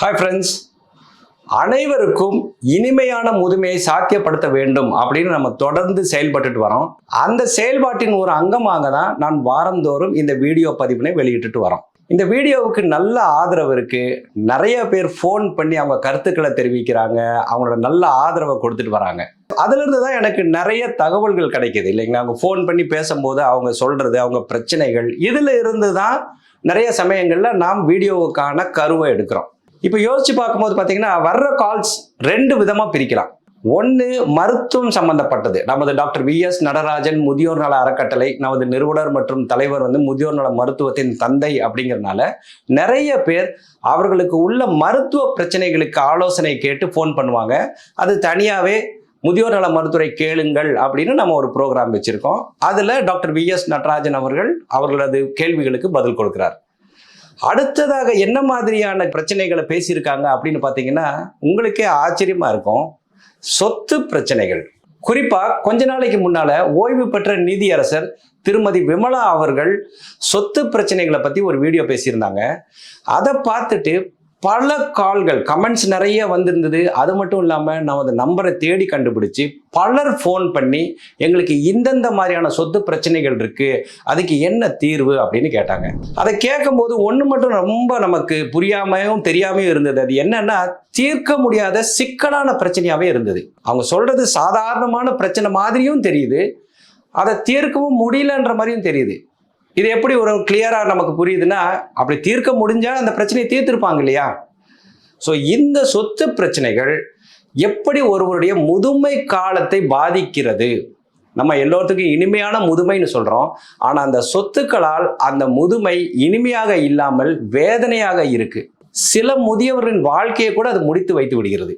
Hi friends அனைவருக்கும் இனிமையான முதுமையை சாத்தியப்படுத்த வேண்டும் அப்படின்னு நம்ம தொடர்ந்து செயல்பட்டுட்டு வரோம். அந்த செயல்பாட்டின் ஒரு அங்கமாக தான் நான் வாரந்தோறும் இந்த வீடியோ பதிவினை வெளியிட்டுட்டு வரோம். இந்த வீடியோவுக்கு நல்ல ஆதரவு இருக்கு. நிறைய பேர் ஃபோன் பண்ணி அவங்க கருத்துக்களை தெரிவிக்கிறாங்க. அவங்களோட நல்ல ஆதரவை கொடுத்துட்டு வராங்க. அதுலேருந்து தான் எனக்கு நிறைய தகவல்கள் கிடைக்கிது இல்லைங்களா? அவங்க ஃபோன் பண்ணி பேசும்போது அவங்க சொல்றது அவங்க பிரச்சனைகள் இதுல இருந்து தான் நிறைய சமயங்களில் நாம் வீடியோவுக்கான கருவை எடுக்கிறோம். இப்போ யோசிச்சு பார்க்கும்போது பார்த்தீங்கன்னா வர்ற கால்ஸ் ரெண்டு விதமாக பிரிக்கலாம். ஒன்று மருத்துவம் சம்பந்தப்பட்டது. நமது டாக்டர் வி எஸ் நடராஜன் முதியோர் நல அறக்கட்டளை நமது நிறுவனர் மற்றும் தலைவர் வந்து முதியோர் நல மருத்துவத்தின் தந்தை அப்படிங்கிறதுனால நிறைய பேர் அவர்களுக்கு உள்ள மருத்துவ பிரச்சனைகளுக்கு ஆலோசனை கேட்டு ஃபோன் பண்ணுவாங்க. அது தனியாகவே முதியோர் நல மருத்துவரை கேளுங்கள் அப்படின்னு நம்ம ஒரு ப்ரோக்ராம் வச்சுருக்கோம். அதில் டாக்டர் வி எஸ் நடராஜன் அவர்கள் அவர்களது கேள்விகளுக்கு பதில் கொடுக்கிறார். அடுத்ததாக என்ன மாதிரியான பிரச்சனைகளை பேசியிருக்காங்க அப்படின்னு பார்த்தீங்கன்னா உங்களுக்கே ஆச்சரியமாக இருக்கும். சொத்து பிரச்சனைகள். குறிப்பாக கொஞ்ச நாளைக்கு முன்னால் ஓய்வு பெற்ற நீதியரசர் திருமதி விமலா அவர்கள் சொத்து பிரச்சனைகளை பற்றி ஒரு வீடியோ பேசியிருந்தாங்க. அதை பார்த்துட்டு பல கால்கள் கமெண்ட்ஸ் நிறைய வந்திருந்தது. அது மட்டும் இல்லாமல் நமது நம்பரை தேடி கண்டுபிடிச்சி பலர் ஃபோன் பண்ணி எங்களுக்கு இந்தந்த மாதிரியான சொத்து பிரச்சனைகள் இருக்குது அதுக்கு என்ன தீர்வு அப்படின்னு கேட்டாங்க. அதை கேட்கும்போது ஒன்று மட்டும் ரொம்ப நமக்கு புரியாமையும் தெரியாமையும் இருந்தது. அது என்னன்னா தீர்க்க முடியாத சிக்கலான பிரச்சனையாகவே இருந்தது. அவங்க சொல்கிறது சாதாரணமான பிரச்சனை மாதிரியும் தெரியுது. அதை தீர்க்கவும் முடியலன்ற மாதிரியும் தெரியுது. இது எப்படி ஒரு கிளியராக நமக்கு புரியுதுன்னா அப்படி தீர்க்க முடிஞ்சால் அந்த பிரச்சனையை தீர்த்திருப்பாங்க இல்லையா? ஸோ இந்த சொத்து பிரச்சனைகள் எப்படி ஒருவருடைய முதுமை காலத்தை பாதிக்கிறது? நம்ம எல்லோருத்துக்கும் இனிமையான முதுமைன்னு சொல்கிறோம் ஆனால் அந்த சொத்துக்களால் அந்த முதுமை இனிமையாக இல்லாமல் வேதனையாக இருக்குது சில முதியவர்களின் வாழ்க்கையை கூட அது முடித்து வைத்து விடுகிறது.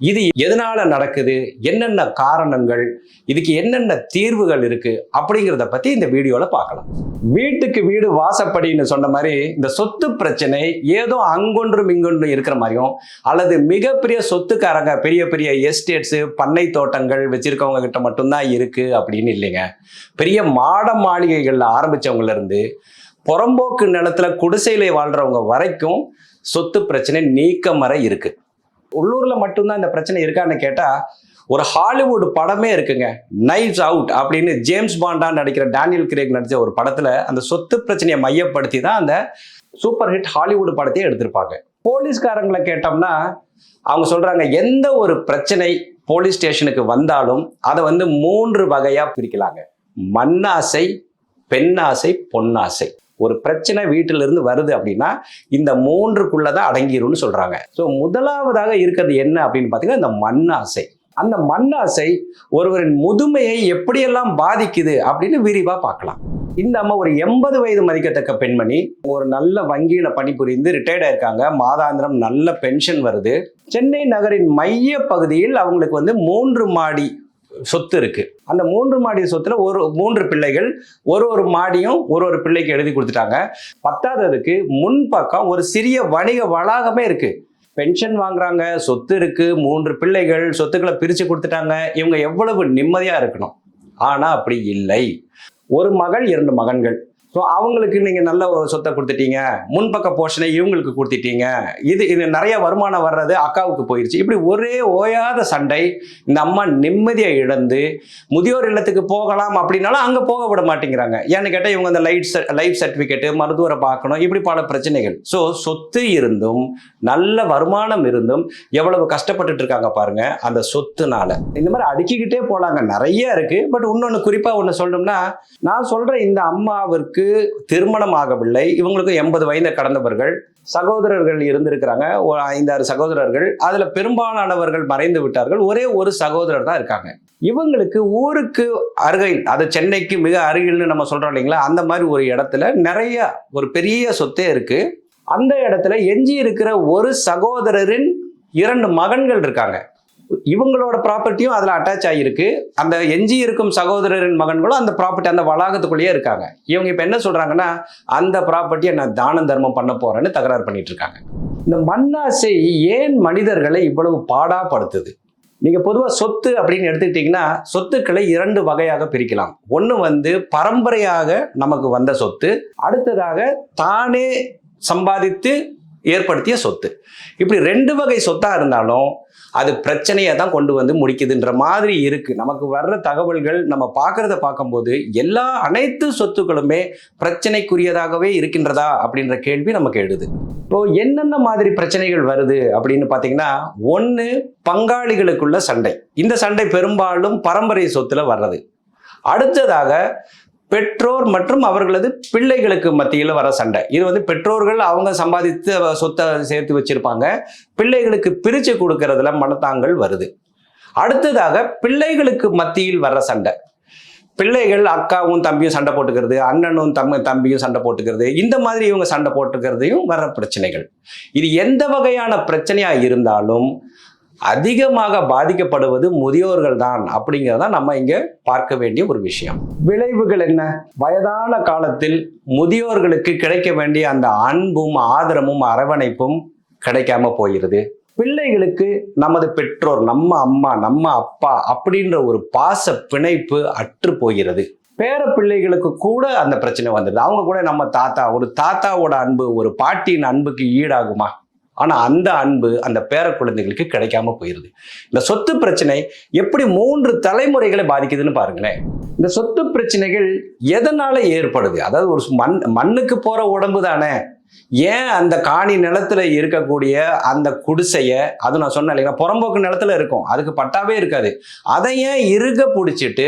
இது எதனால நடக்குது? என்னென்ன காரணங்கள்? இதுக்கு என்னென்ன தீர்வுகள் இருக்கு? அப்படிங்கிறத பத்தி இந்த வீடியோல பார்க்கலாம். வீட்டுக்கு வீடு வாசப்படின்னு சொன்ன மாதிரி இந்த சொத்து பிரச்சனை ஏதோ அங்கொன்றும் இங்கொன்றும் இருக்கிற மாதிரியும் அல்லது மிகப்பெரிய சொத்துக்காரங்க பெரிய பெரிய எஸ்டேட்ஸ் பண்ணை தோட்டங்கள் வச்சிருக்கவங்க கிட்ட மட்டும்தான் இருக்கு அப்படின்னு இல்லைங்க. பெரிய மாட மாளிகைகள்ல ஆரம்பிச்சவங்கல இருந்து புறம்போக்கு நிலத்துல குடிசையில வாழ்றவங்க வரைக்கும் சொத்து பிரச்சனை நீக்கமர இருக்கு. உள்ளூர்ல மட்டும்தான் இந்த பிரச்சனை இருக்கான்னு கேட்டா ஒரு ஹாலிவுட் படமே இருக்குங்க. நைட்ஸ் அவுட் அப்படின்னு ஜேம்ஸ் பாண்டா நடிக்கிற டேனியல் கிரேக் நடித்த ஒரு படத்துல அந்த சொத்து பிரச்சனையை மையப்படுத்தி தான் அந்த சூப்பர் ஹிட் ஹாலிவுட் படத்தையே எடுத்திருப்பாங்க. போலீஸ்காரங்களை கேட்டோம்னா அவங்க சொல்றாங்க எந்த ஒரு பிரச்சனை போலீஸ் ஸ்டேஷனுக்கு வந்தாலும் அதை வந்து மூன்று வகையா பிரிக்கலாங்க. மண்ணாசை பெண்ணாசை பொன்னாசை ஒரு பிரச்சனை வீட்டிலிருந்து வருது அப்படின்னா இந்த மூன்றுக்குள்ளதான் அடங்கிரும்னு சொல்கிறாங்க ஸோ முதலாவதாக இருக்கிறது என்ன அப்படின்னு பார்த்தீங்கன்னா இந்த மண்ணாசை. அந்த மண்ணாசை ஒருவரின் முதுமையை எப்படியெல்லாம் பாதிக்குது அப்படின்னு விரிவாக பார்க்கலாம். இந்த அம்மா ஒரு எண்பது வயது மதிக்கத்தக்க பெண்மணி. ஒரு நல்ல வங்கியில் பணிபுரிந்து ரிட்டையர்ட் ஆயிருக்காங்க. மாதாந்திரம் நல்ல பென்ஷன் வருது. சென்னை நகரின் மைய பகுதியில் அவங்களுக்கு வந்து மூன்று மாடி சொத்து இருக்கு. அந்த மூன்று மாடி சொத்துல ஒரு மூன்று பிள்ளைகள் ஒரு ஒரு மாடியும் ஒரு ஒரு பிள்ளைக்கு எழுதி கொடுத்துட்டாங்க. பத்தாததுக்கு முன்பக்கம் ஒரு சிறிய வணிக வளாகமே இருக்கு. பென்ஷன் வாங்குறாங்க சொத்து இருக்கு மூன்று பிள்ளைகள் சொத்துக்களை பிரிச்சு கொடுத்துட்டாங்க. இவங்க எவ்வளவு நிம்மதியா இருக்கணும்? ஆனா அப்படி இல்லை. ஒரு மகள் இரண்டு மகன்கள். ஸோ அவங்களுக்கு நீங்கள் நல்ல ஒரு சொத்தை கொடுத்துட்டீங்க. முன்பக்க போர்ஷனை இவங்களுக்கு கொடுத்துட்டீங்க. இது இது நிறைய வருமானம் வர்றது அக்காவுக்கு போயிடுச்சு இப்படி ஒரே ஓயாத சண்டை இந்த அம்மா நிம்மதியை இழந்து முதியோர் இல்லத்துக்கு போகலாம் அப்படின்னாலும் அங்கே போக விட மாட்டேங்கிறாங்க. ஏன்னு கேட்டால் இவங்க அந்த லைட் லைஃப் சர்டிஃபிகேட்டு மருத்துவரை பார்க்கணும் இப்படி பல பிரச்சனைகள். ஸோ சொத்து இருந்தும் நல்ல வருமானம் இருந்தும் எவ்வளவு கஷ்டப்பட்டுட்டு இருக்காங்க பாருங்க அந்த சொத்துனால. இந்த மாதிரி அடுக்கிக்கிட்டே போகலாங்க நிறைய இருக்கு. பட் இன்னொன்று குறிப்பாக ஒன்று சொல்லணும்னா நான் சொல்கிற இந்த அம்மாவிற்கு திருமணம் ஆகவில்லை இவங்களுக்கு எண்பது வயதை கடந்தவர்கள். சகோதரர்கள் இருந்திருக்கிறாங்க. ஒரு ஐந்தாறு சகோதரர்கள். அதுல பெரும்பாலானவர்கள் மறைந்து விட்டார்கள். ஒரே ஒரு சகோதரர் தான் இருக்காங்க. இவங்களுக்கு ஊருக்கு அருகில் அது சென்னைக்கு மிக அருகில்னு நம்ம சொல்றோம் இல்லைங்களா? அந்த மாதிரி ஒரு இடத்துல நிறைய ஒரு பெரிய சொத்தே இருக்கு. அந்த இடத்துல எஞ்சி இருக்கிற ஒரு சகோதரரின் இரண்டு மகன்கள் இருக்காங்க. இவங்களோட ப்ராப்பர்ட்டியும் அதில் அட்டாச் ஆகியிருக்கு அந்த எஞ்சி இருக்கும் சகோதரரின் மகன்களும் அந்த ப்ராப்பர்ட்டி அந்த வளாகத்துக்குள்ளேயே இருக்காங்க. இவங்க இப்போ என்ன சொல்கிறாங்கன்னா அந்த ப்ராப்பர்ட்டியை நான் தானம் தர்மம் பண்ண போகிறேன்னு தகராறு பண்ணிட்டு இருக்காங்க. இந்த மண்ணாசை ஏன் மனிதர்களை இவ்வளவு பாடாப்படுத்துது? நீங்கள் பொதுவாக சொத்து அப்படின்னு எடுத்துக்கிட்டிங்கன்னா சொத்துக்களை இரண்டு வகையாக பிரிக்கலாம். ஒன்று வந்து பரம்பரையாக நமக்கு வந்த சொத்து அடுத்ததாக தானே சம்பாதித்து ஏற்படுத்திய சொத்து. இப்படி ரெண்டு வகை சொத்தாக இருந்தாலும் அது பிரச்சனையை தான் கொண்டு வந்து முடிக்குதுன்ற மாதிரி இருக்குது நமக்கு வர்ற தகவல்கள் நம்ம பார்க்குறத பார்க்கும்போது எல்லா அனைத்து சொத்துக்களுமே பிரச்சனைக்குரியதாகவே இருக்கின்றதா அப்படின்ற கேள்வி நமக்கு எழுது. இப்போ என்னென்ன மாதிரி பிரச்சனைகள் வருது அப்படின்னு பார்த்தீங்கன்னா ஒன்று பங்காளிகளுக்குள்ள சண்டை. இந்த சண்டை பெரும்பாலும் பரம்பரை சொத்துல வர்றது. அடுத்ததாக பெற்றோர் மற்றும் அவர்களது பிள்ளைகளுக்கு மத்தியில் வர சண்டை. இது வந்து பெற்றோர்கள் அவங்க சம்பாதித்து சொத்தை சேர்த்து வச்சிருப்பாங்க. பிள்ளைகளுக்கு பிரித்து கொடுக்கறதுல மனத்தாங்கள் வருது. அடுத்ததாக பிள்ளைகளுக்கு மத்தியில் வர சண்டை. பிள்ளைகள் அக்காவும் தம்பியும் சண்டை போட்டுக்கிறது அண்ணனும் தம் தம்பியும் சண்டை போட்டுக்கிறது இந்த மாதிரி இவங்க சண்டை போட்டுக்கிறதையும் வர பிரச்சனைகள். இது எந்த வகையான பிரச்சனையாக இருந்தாலும் அதிகமாக பாதிக்கப்படுவது முதியோர்கள் தான் அப்படிங்கிறத நம்ம இங்கே பார்க்க வேண்டிய ஒரு விஷயம். விளைவுகள் என்ன? வயதான காலத்தில் முதியோர்களுக்கு கிடைக்க வேண்டிய அந்த அன்பும் ஆதரமும் அரவணைப்பும் கிடைக்காம போயிருது. பிள்ளைகளுக்கு நமது பெற்றோர் நம்ம அம்மா நம்ம அப்பா அப்படின்ற ஒரு பாச பிணைப்பு அற்று போகிறது. பேர பிள்ளைகளுக்கு கூட அந்த பிரச்சனை வந்துடுது. அவங்க கூட நம்ம தாத்தா ஒரு தாத்தாவோட அன்பு ஒரு பாட்டியின் அன்புக்கு ஈடாகுமா? ஆனால் அந்த அன்பு அந்த பேர குழந்தைகளுக்கு கிடைக்காம போயிருது. இந்த சொத்து பிரச்சனை எப்படி மூன்று தலைமுறைகளை பாதிக்குதுன்னு பாருங்களேன். இந்த சொத்து பிரச்சனைகள் எதனால ஏற்படுது? அதாவது ஒரு மண் மண்ணுக்கு போற உடம்பு தானே. ஏன் அந்த காணி நிலத்துல இருக்கக்கூடிய அந்த குடிசைய அது நான் சொன்னேன் இல்லைங்களா புறம்போக்கு நிலத்துல இருக்கும். அதுக்கு பட்டாவே இருக்காது. அதை ஏன் இறுக பிடிச்சிட்டு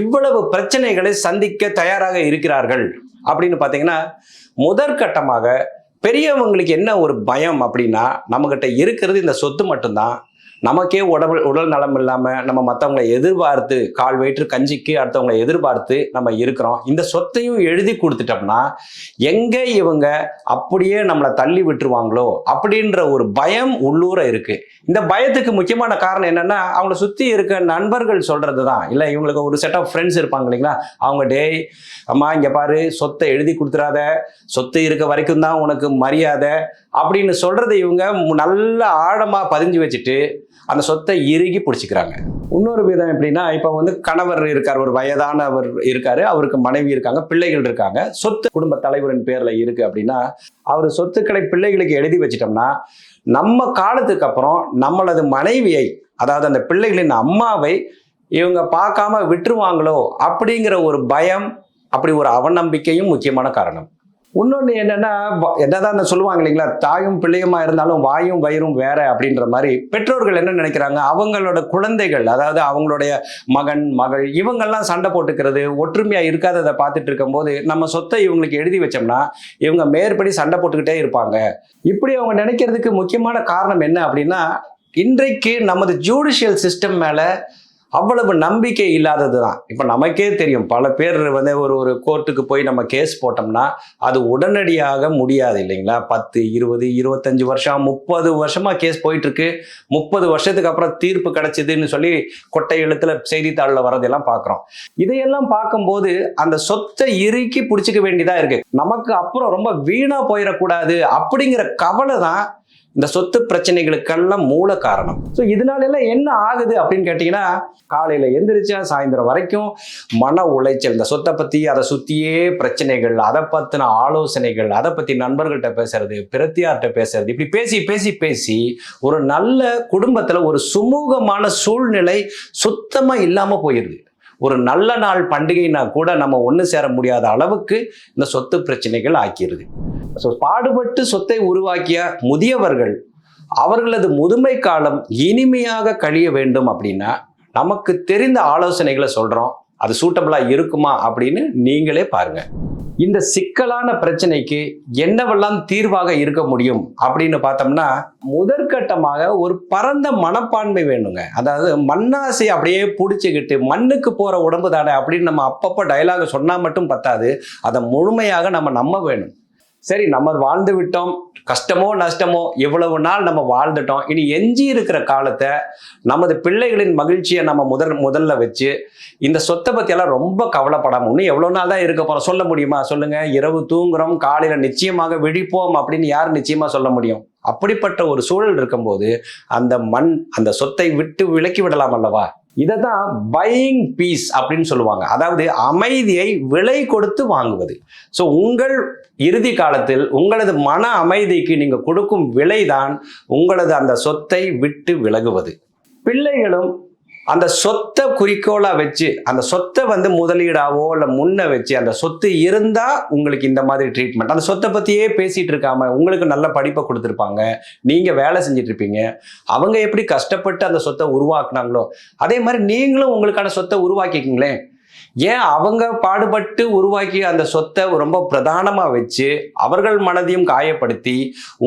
இவ்வளவு பிரச்சனைகளை சந்திக்க தயாராக இருக்கிறார்கள்? அப்படின்னு பார்த்தீங்கன்னா முதற்கட்டமாக பெரியவங்களுக்கு என்ன ஒரு பயம் அப்படின்னா நம்மகிட்ட இருக்கிறது இந்த சொத்து மட்டும்தான் நமக்கே உடல் உடல் நலம் இல்லாமல் நம்ம மற்றவங்களை எதிர்பார்த்து கால் வயிற்று கஞ்சிக்கு அடுத்தவங்களை எதிர்பார்த்து நம்ம இருக்கிறோம். இந்த சொத்தையும் எழுதி கொடுத்துட்டோம்னா எங்கே இவங்க அப்படியே நம்மளை தள்ளி விட்டுருவாங்களோ அப்படின்ற ஒரு பயம் உள்ளூர இருக்கு. இந்த பயத்துக்கு முக்கியமான காரணம் என்னன்னா அவங்கள சுற்றி இருக்க நண்பர்கள் சொல்றது தான் இல்லை இவங்களுக்கு ஒரு செட் ஆஃப் ஃப்ரெண்ட்ஸ் இருப்பாங்க இல்லைங்களா? அவங்க டேய் அம்மா இங்கே பாரு சொத்தை எழுதி கொடுத்துறாத சொத்து இருக்க வரைக்கும் தான் உனக்கு மரியாதை. அப்படின்னு சொல்கிறத இவங்க நல்ல ஆழமாக பதிஞ்சு வச்சுட்டு அந்த சொத்தை இறுகி பிடிச்சிக்கிறாங்க. இன்னொரு விதம் எப்படின்னா இப்போ வந்து கணவர் இருக்கார் ஒரு வயதானவர் இருக்காரு அவருக்கு மனைவி இருக்காங்க பிள்ளைகள் இருக்காங்க. சொத்து குடும்ப தலைவரின் பேரில் இருக்கு அப்படின்னா அவர் சொத்துக்களை பிள்ளைகளுக்கு எழுதி வச்சிட்டோம்னா நம்ம காலத்துக்கு அப்புறம் நம்மளது மனைவியை அதாவது அந்த பிள்ளைகளின் அம்மாவை இவங்க பார்க்காம விட்டுருவாங்களோ அப்படிங்கிற ஒரு பயம் அப்படி ஒரு அவநம்பிக்கையும் முக்கியமான காரணம். இன்னொன்று என்னென்னா வ- என்னதான் சொல்லுவாங்க இல்லைங்களா தாயும் பிள்ளையுமா இருந்தாலும் வாயும் வயிறும் வேற அப்படின்ற மாதிரி பெற்றோர்கள் என்ன நினைக்கிறாங்க? அவங்களோட குழந்தைகள் அதாவது அவங்களுடைய மகன் மகள் இவங்கெல்லாம் சண்டை போட்டுக்கிறது ஒற்றுமையாக இருக்காததை பார்த்துட்டு இருக்கும்போது நம்ம சொத்தை இவங்களுக்கு எழுதி வச்சோம்னா இவங்க மேற்படி சண்டை போட்டுக்கிட்டே இருப்பாங்க. இப்படி அவங்க நினைக்கிறதுக்கு முக்கியமான காரணம் என்ன அப்படின்னா இன்றைக்கு நமது ஜூடிஷியல் சிஸ்டம் மேலே அவ்வளவு நம்பிக்கை இல்லாதது தான் இப்போ நமக்கே தெரியும் பல பேர் வந்து ஒரு ஒரு கோர்ட்டுக்கு போய் நம்ம கேஸ் போட்டோம்னா அது உடனடியாக முடியாது இல்லைங்களா? பத்து இருபது இருபத்தஞ்சி வருஷம் முப்பது வருஷமாக கேஸ் போயிட்டுருக்கு. முப்பது வருஷத்துக்கு அப்புறம் தீர்ப்பு கிடச்சிதுன்னு சொல்லி கொட்டை எழுத்தில் செய்தித்தாளில் வரதெல்லாம் பார்க்குறோம் இதையெல்லாம் பார்க்கும்போது அந்த சொத்தை இறுக்கி பிடிச்சிக்க வேண்டியதாக இருக்குது நமக்கு அப்புறம் ரொம்ப வீணாக போயிடக்கூடாது அப்படிங்கிற கவலை தான் இந்த சொத்து பிரச்சனைகளுக்கெல்லாம் மூல காரணம். ஸோ இதனால எல்லாம் என்ன ஆகுது அப்படின்னு கேட்டிங்கன்னா காலையில் எந்திரிச்சா சாயந்தரம் வரைக்கும் மன உளைச்சல் இந்த சொத்தை பற்றி அதை சுற்றியே பிரச்சனைகள் அதை பற்றின ஆலோசனைகள் அதை பற்றி நண்பர்கள்ட்ட பேசுறது பிரத்தியார்கிட்ட பேசுறது இப்படி பேசி பேசி பேசி ஒரு நல்ல குடும்பத்தில் ஒரு சுமூகமான சூழ்நிலை சுத்தமாக இல்லாமல் போயிடுது ஒரு நல்ல நாள் பண்டிகைனா கூட நம்ம ஒன்று சேர முடியாத அளவுக்கு இந்த சொத்து பிரச்சனைகள் ஆக்கிடுது ஸோ பாடுபட்டு சொத்தை உருவாக்கிய முதியவர்கள் அவர்களது முதுமை காலம் இனிமையாக கழிய வேண்டும் அப்படின்னா நமக்கு தெரிந்த ஆலோசனைகளை சொல்கிறோம் அது சூட்டபிளாக இருக்குமா அப்படின்னு நீங்களே பாருங்கள் இந்த சிக்கலான பிரச்சனைக்கு என்னவெல்லாம் தீர்வாக இருக்க முடியும் அப்படின்னு பார்த்தோம்னா முதற்கட்டமாக ஒரு பரந்த மனப்பான்மை வேணுங்க. அதாவது மண்ணாசை அப்படியே பிடிச்சிக்கிட்டு மண்ணுக்கு போகிற உடம்பு தானே அப்படின்னு நம்ம அப்பப்போ டயலாக சொன்னால் மட்டும் பத்தாது. அதை முழுமையாக நம்ம நம்ப வேணும். சரி நம்ம வாழ்ந்து விட்டோம். கஷ்டமோ நஷ்டமோ எவ்வளவு நாள் நம்ம வாழ்ந்துட்டோம். இனி எஞ்சி இருக்கிற காலத்தை நமது பிள்ளைகளின் மகிழ்ச்சியை நம்ம முதல் முதல்ல வச்சு இந்த சொத்தை பற்றியெல்லாம் ரொம்ப கவலைப்படாமல் இன்னும் எவ்வளோ நாள் தான் இருக்க போகிறோம் சொல்ல முடியுமா? சொல்லுங்கள் இரவு தூங்குறோம் காலையில் நிச்சயமாக விழிப்போம் அப்படின்னு யார் நிச்சயமாக சொல்ல முடியும்? அப்படிப்பட்ட ஒரு சூழல் இருக்கும்போது அந்த மண் அந்த சொத்தை விட்டு விலக்கி விடலாம் அல்லவா? இதை தான் பையிங் பீஸ் அப்படின்னு சொல்லுவாங்க. அதாவது அமைதியை விலை கொடுத்து வாங்குவது. ஸோ உங்கள் இறுதி காலத்தில் உங்களது மன அமைதிக்கு நீங்கள் கொடுக்கும் விலைதான் உங்களது அந்த சொத்தை விட்டு விலகுவது. பிள்ளைகளும் அந்த சொத்தை குறிக்கோளாக வச்சு அந்த சொத்தை வந்து முதலீடாவோ இல்லை முன்ன வச்சு அந்த சொத்து இருந்தால் உங்களுக்கு இந்த மாதிரி ட்ரீட்மெண்ட் அந்த சொத்தை பற்றியே பேசிகிட்டு இருக்காம உங்களுக்கு நல்ல படிப்பை கொடுத்துருப்பாங்க. நீங்கள் வேலை செஞ்சுட்டு இருப்பீங்க. அவங்க எப்படி கஷ்டப்பட்டு அந்த சொத்தை உருவாக்குனாங்களோ அதே மாதிரி நீங்களும் உங்களுக்கான சொத்தை உருவாக்கிக்கிங்களேன் ஏன் அவங்க பாடுபட்டு உருவாக்கி அந்த சொத்தை ரொம்ப பிரதானமாக வச்சு அவர்கள் மனதையும் காயப்படுத்தி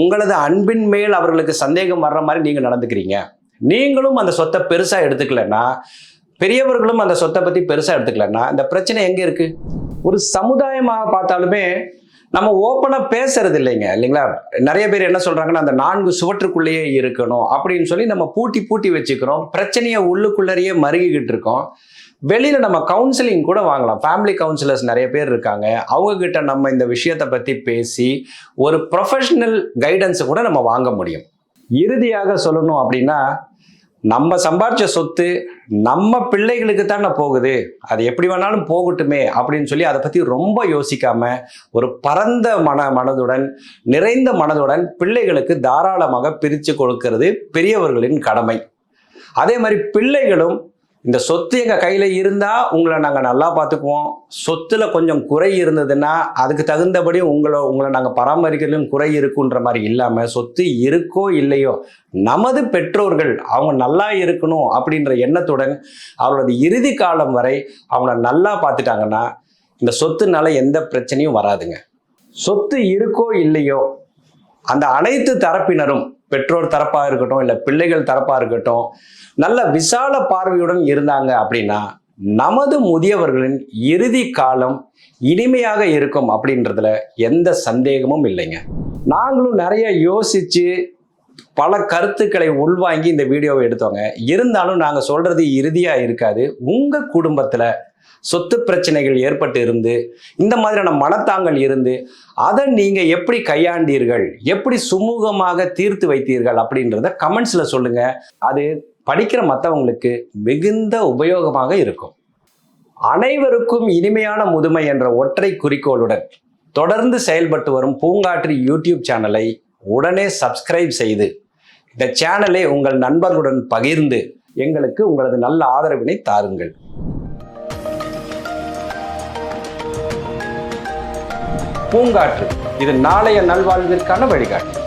உங்களது அன்பின் மேல் அவர்களுக்கு சந்தேகம் வர்ற மாதிரி நீங்கள் நடந்துக்கிறீங்க? நீங்களும் அந்த சொத்தை பெருசாக எடுத்துக்கலன்னா பெரியவர்களும் அந்த சொத்தை பற்றி பெருசாக எடுத்துக்கலன்னா இந்த பிரச்சனை எங்கே இருக்கு? ஒரு சமுதாயமாக பார்த்தாலுமே நம்ம ஓப்பனாக பேசுறது இல்லைங்க இல்லைங்களா? நிறைய பேர் என்ன சொல்றாங்கன்னா அந்த நான்கு சுவற்றுக்குள்ளேயே இருக்கணும் அப்படின்னு சொல்லி நம்ம பூட்டி பூட்டி வச்சுக்கிறோம். பிரச்சனையை உள்ளுக்குள்ளேயே மருகிக்கிட்டு இருக்கோம். வெளியில நம்ம கவுன்சிலிங் கூட வாங்கலாம். ஃபேமிலி கவுன்சிலர்ஸ் நிறைய பேர் இருக்காங்க. அவங்க கிட்ட நம்ம இந்த விஷயத்தை பத்தி பேசி ஒரு ப்ரொஃபஷனல் கைடன்ஸை கூட நம்ம வாங்க முடியும். இறுதியாக சொல்லணும் அப்படின்னா நம்ம சம்பாரிச்ச சொத்து நம்ம பிள்ளைகளுக்கு தானே போகுது. அது எப்படி வேணாலும் போகட்டுமே அப்படின்னு சொல்லி அதை பற்றி ரொம்ப யோசிக்காம ஒரு பரந்த மன மனதுடன் நிறைந்த மனதுடன் பிள்ளைகளுக்கு தாராளமாக பிரித்து கொடுக்கிறது பெரியவர்களின் கடமை. அதே மாதிரி பிள்ளைகளும் இந்த சொத்து எங்கள் கையில் இருந்தால் உங்களை நாங்கள் நல்லா பார்த்துக்குவோம். சொத்துல கொஞ்சம் குறை இருந்ததுன்னா அதுக்கு தகுந்தபடி உங்களை உங்களை நாங்கள் பராமரிக்கிறதுலும் குறை இருக்குன்ற மாதிரி இல்லாமல் சொத்து இருக்கோ இல்லையோ நமது பெற்றோர்கள் அவங்க நல்லா இருக்கணும் அப்படின்ற எண்ணத்துடன் அவர்களது இறுதி காலம் வரை அவங்கள நல்லா பார்த்துட்டாங்கன்னா இந்த சொத்துனால எந்த பிரச்சனையும் வராதுங்க. சொத்து இருக்கோ இல்லையோ அந்த அனைத்து தரப்பினரும் பெற்றோர் தரப்பாக இருக்கட்டும் இல்லை பிள்ளைகள் தரப்பாக இருக்கட்டும் நல்ல விசால பார்வையுடன் இருந்தாங்க அப்படின்னா நமது முதியவர்களின் இறுதி காலம் இனிமையாக இருக்கும் அப்படின்றதுல எந்த சந்தேகமும் இல்லைங்க. நாங்களும் நிறைய யோசிச்சு பல கருத்துக்களை உள்வாங்கி இந்த வீடியோவை எடுத்தோங்க. இருந்தாலும் நாங்கள் சொல்றது இறுதியாக இருக்காது. உங்கள் குடும்பத்தில் சொத்து பிரச்சனைகள் ஏற்பட்டு இருந்து இந்த மாதிரியான மனத்தாங்கள் இருந்து அதை நீங்கள் எப்படி கையாண்டீர்கள்? எப்படி சுமூகமாக தீர்த்து வைத்தீர்கள்? அப்படின்றத கமெண்ட்ஸில் சொல்லுங்க. அது படிக்கிற மற்றவங்களுக்கு மிகுந்த உபயோகமாக இருக்கும். அனைவருக்கும் இனிமையான முதுமை என்ற ஒற்றை குறிக்கோளுடன் தொடர்ந்து செயல்பட்டு வரும் பூங்காற்று யூடியூப் சேனலை உடனே சப்ஸ்கிரைப் செய்து இந்த சேனலை உங்கள் நண்பர்களுடன் பகிர்ந்து எங்களுக்கு உங்களது நல்ல ஆதரவினை தாருங்கள். பூங்காற்று இது நாளைய நல்வாழ்விற்கான வழிகாட்டு.